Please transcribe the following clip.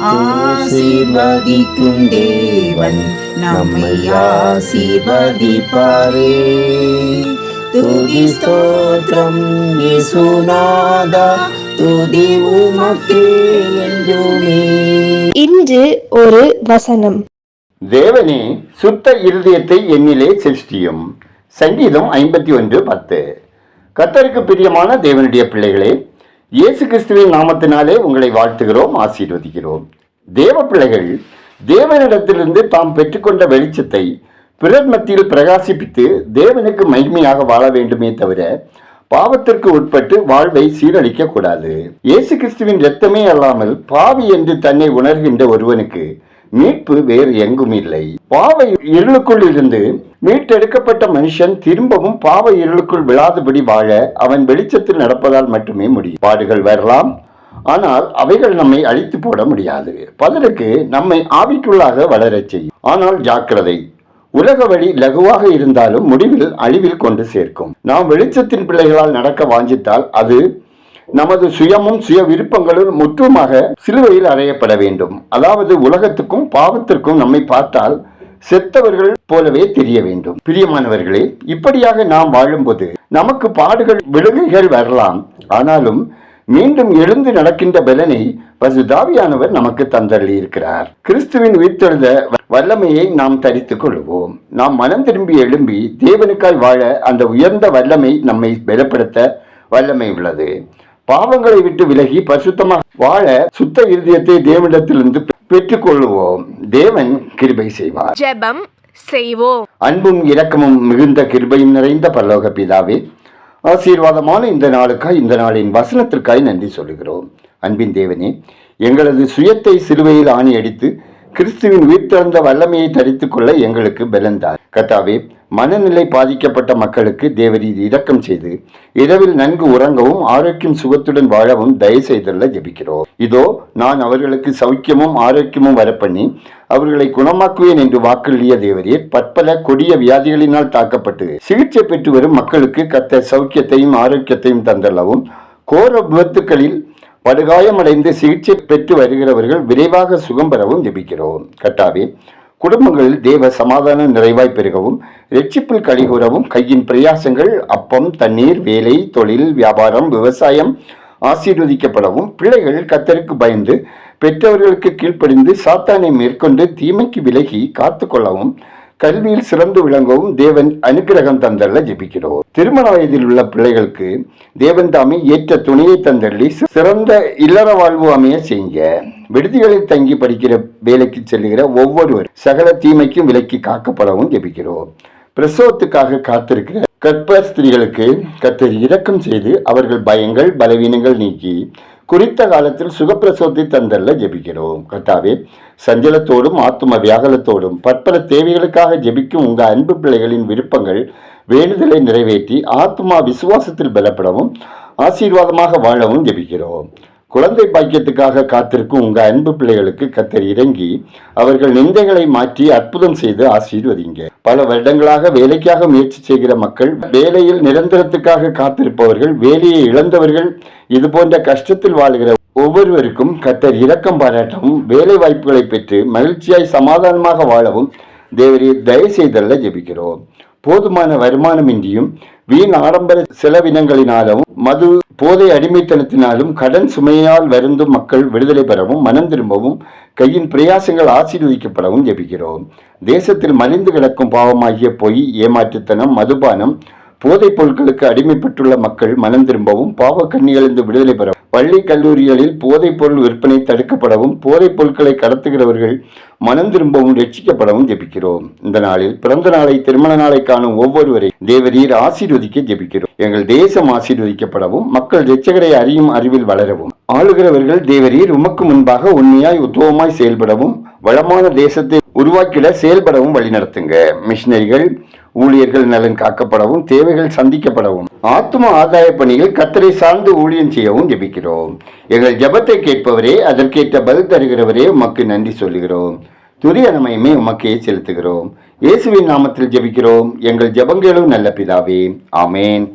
ஆசீர்வதிக்கும் தேவன் நம்மை ஆசீர்வதிப்பாரே. துதி ஸ்தோத்திரம் இயேசுநாதா துதி உமக்கே என்றுமே. இன்று ஒரு வசனம். தேவனே சுத்த இருதயத்தை என்னிலே சிருஷ்டியும். சங்கீதம் ஐம்பத்தி ஒன்று பத்து. கத்தருக்கு பிரியமான தேவனுடைய பிள்ளைகளே இயேசு கிறிஸ்துவின் நாமத்தினாலே உங்களை வாழ்த்துகிறோம் ஆசீர்வதிக்கிறோம். தேவ பிள்ளைகள் தேவனிடத்திலிருந்து தாம் பெற்றுக்கொண்ட வெளிச்சத்தை பிறர் மத்தியில் பிரகாசிப்பித்து தேவனுக்கு மகிமையாக வாழ வேண்டுமே தவிர பாவத்திற்கு உட்பட்டு வாழ்வை சீரழிக்க கூடாது இயேசு கிறிஸ்துவின் இரத்தமே அல்லாமல் பாவி என்று தன்னை உணர்கின்ற ஒருவனுக்கு மீட்பு வேறு எங்கும் இல்லை. பாவ இருளுக்குள் இருந்து மீட்டெடுக்கப்பட்ட மனுஷன் திரும்பவும் பாவ இருளுக்குள் விழாதபடி வாழ அவன் வெளிச்சத்தில் நடப்பதால் மட்டுமே முடியும். பாடுகள் வரலாம். ஆனால் அவைகள் நம்மை அழித்து போட முடியாது. பதிலுக்கு நம்மை ஆவிக்குள்ளாக வளரச் செய்யும். ஆனால் ஜாக்கிரதை. உலக வழி லகுவாக இருந்தாலும் முடிவில் அழிவில் கொண்டு சேர்க்கும். நாம் வெளிச்சத்தின் பிள்ளைகளால் நடக்க வாஞ்சித்தால் அது நமது சுயமும் சுய விருப்பங்களும் முற்றுமாக சிலுவையில் அறையப்பட வேண்டும். அதாவது உலகத்துக்கும் பாவத்திற்கும் நம்மை பார்த்தால் செத்தவர்கள் போலவே தெரிய வேண்டும். பிரியமானவர்களே இப்படியாக நாம் வாழும்போது நமக்கு பாடுகள் விழுகைகள் வரலாம். ஆனாலும் மீண்டும் எழுந்து நடக்கின்ற பலனை பசுதாவியானவர் நமக்கு தந்தள்ளி இருக்கிறார் கிறிஸ்துவின் உயிர்த்தெழுத வல்லமையை நாம் தரித்துக் கொள்வோம். நாம் மனம் திரும்பி எழும்பி தேவனுக்காய் வாழ அந்த உயர்ந்த வல்லமை நம்மை பலப்படுத்த வல்லமை உள்ளது. பாவங்களை விட்டு விலகி பரிசுத்தமாக வாழ சுத்த இருதயத்தை தேவனிடத்திலிருந்து பெற்றுக்கொள்வோம் தேவன் கிருபை செய்வார். ஜெபம் செய்வோம். அன்பும் இரக்கமும் மிகுந்த கிருபையும் நிறைந்த பரலோக பிதாவே ஆசீர்வாதமான இந்த நாளுக்காய் இந்த நாளின் வசனத்திற்காய் நன்றி சொல்லுகிறோம். அன்பின் தேவனே எங்களது சுயத்தை சிலுவையில் ஆணி அடித்து கிறிஸ்துவின் உயிர்த்தெழுந்த வல்லமையை தரித்துக் கொள்ள எங்களுக்கு பலந்தார். கத்தாவே மனநிலை பாதிக்கப்பட்ட மக்களுக்கு தேவரீர் இரக்கம் செய்து இரவில் நன்கு உறங்கவும் ஆரோக்கியம் சுகத்துடன் வாழவும் தயவு செய்துள்ள ஜெபிக்கிறோம். இதோ நான் அவர்களுக்கு சௌக்கியமும் ஆரோக்கியமும் வரப்பண்ணி அவர்களை குணமாக்குவேன் என்று வாக்களிய தேவரீர் பற்பல கொடிய வியாதிகளினால் தாக்கப்பட்டு சிகிச்சை பெற்று வரும் மக்களுக்கு கத்த சௌக்கியத்தையும் ஆரோக்கியத்தையும் தந்தள்ளவும் கோர விபத்துக்களில் படுகாயமடைந்து சிகிச்சை பெற்று வருகிறவர்கள் விரைவாக சுகம் பெறவும் ஜெபிக்கிறோம். கட்டாவே குடும்பங்களில் தேவ சமாதானம் நிறைவாய் பெருகவும் ரெச்சிப்பில் கழிகூறவும் கையின் பிரயாசங்கள் அப்பம் தண்ணீர் வேலை தொழில் வியாபாரம் விவசாயம் ஆசீர்வதிக்கப்படவும் பிள்ளைகள் கத்தருக்கு பயந்து பெற்றவர்களுக்கு கீழ்ப்படிந்து சாத்தானை மேற்கொண்டு தீமைக்கு விலகி காத்து கொள்ளவும் கல்வியில் சிறந்து விளங்கவும் தேவன் அனுக்கிரகம் தந்தள்ள ஜெபிக்கிறோம். திருமண வயதில் உள்ள பிள்ளைகளுக்கு தேவன் தாமே ஏற்ற துணையை தந்தள்ளி சிறந்த இல்லற வாழ்வு அமைய செய்ய விடுதிகளில் தங்கி படிக்கிற வேலைக்கு செல்லுகிற ஒவ்வொருவர் சகல தீமைக்கும் விலக்கி காக்கப்படவும் ஜெபிக்கிறோம். பிரசவத்துக்காக காத்திருக்கிற கற்ப ஸ்திரீகளுக்கு கத்தர் இரக்கம் செய்து அவர்கள் பயங்கள் பலவீனங்கள் நீக்கி குறித்த காலத்தில் சுகப்பிரசவத்தை தந்தல்ல ஜெபிக்கிறோம். கத்தாவே சஞ்சலத்தோடும் ஆத்தும வியாகலத்தோடும் பற்பல தேவைகளுக்காக ஜெபிக்கும் உங்கள் அன்பு பிள்ளைகளின் விருப்பங்கள் வேண்டுதலை நிறைவேற்றி ஆத்மா விசுவாசத்தில் பலப்படவும் ஆசீர்வாதமாக வாழவும் ஜெபிக்கிறோம். குழந்தை பாக்கியத்துக்காக காத்திருக்கும் உங்க அன்பு பிள்ளைகளுக்கு கத்தர் இறங்கி அவர்கள் நிந்தைகளை மாற்றி அற்புதம் செய்து ஆசீர்வதிங்க. பல வருடங்களாக வேலைக்காக முயற்சி செய்கிற மக்கள் வேலையில் நிரந்தரத்துக்காக காத்திருப்பவர்கள் வேலையை இழந்தவர்கள் இது போன்ற கஷ்டத்தில் வாழுகிற ஒவ்வொருவருக்கும் கத்தர் இரக்கம் பாராட்டவும் வேலை வாய்ப்புகளை பெற்று மகிழ்ச்சியாய் சமாதானமாக வாழவும் தேவரி தயவு செய்தல்ல ஜெபிக்கிறோம். போதுமான வருமானமின்றியும் வீண் ஆடம்பர செலவினங்களினாலும் மது போதை அடிமைத்தனத்தினாலும் கடன் சுமையால் வருந்தும் மக்கள் விடுதலை பெறவும் மனம் திரும்பவும் கையின் பிரயாசங்கள் ஆசீர்வதிக்கப்படவும் ஜெபிக்கிறோம். தேசத்தில் மலிந்து கிடக்கும் பாவமாகிய பொய் ஏமாற்றுத்தனம் மதுபானம் போதைப் பொருட்களுக்கு அடிமைப்பட்டுள்ள மக்கள் மனம் திரும்பவும் பாவ கண்ணிகளிலிருந்து விடுதலை பெறவும் பள்ளி கல்லூரிகளில் போதைப் பொருள் விற்பனை தடுக்கப்படவும் போதைப் பொருட்களை கடத்துகிறவர்கள் மனம் திரும்பவும் ரட்சிக்கப்படவும் ஜெபிக்கிறோம். இந்த நாளில் பிறந்த நாளை திருமண நாளை காணும் ஒவ்வொருவரை தேவரீர் ஆசீர்வதிக்க ஜெபிக்கிறோம். எங்கள் தேசம் ஆசீர்வதிக்கப்படவும் மக்கள் ரட்சகரை அறியும் அறிவில் வளரவும். ஆளுகிறவர்கள் தேவரீர் உமக்கு முன்பாக உண்மையாய் உத்தவமாய் செயல்படவும் வளமான தேசத்தை உருவாக்கிட செயல்படவும் வழிநடத்துங்க. மிஷினரிகள் ஊழியர்கள் நலன் காக்கப்படவும் தேவைகள் சந்திக்கப்படவும். ஆத்ம ஆதாய பணியில் கத்தரை சார்ந்து ஊழியம் செய்யவும் ஜெபிக்கிறோம். எங்கள் ஜெபத்தை கேட்பவரே அதற்கேற்ற பதில் தருகிறவரே உமக்கு நன்றி சொல்லுகிறோம். துரிய நமையுமே உமக்கே செலுத்துகிறோம். இயேசுவின் நாமத்தில் ஜெபிக்கிறோம். எங்கள் ஜெபங்களும் நல்ல பிதாவே. ஆமேன்.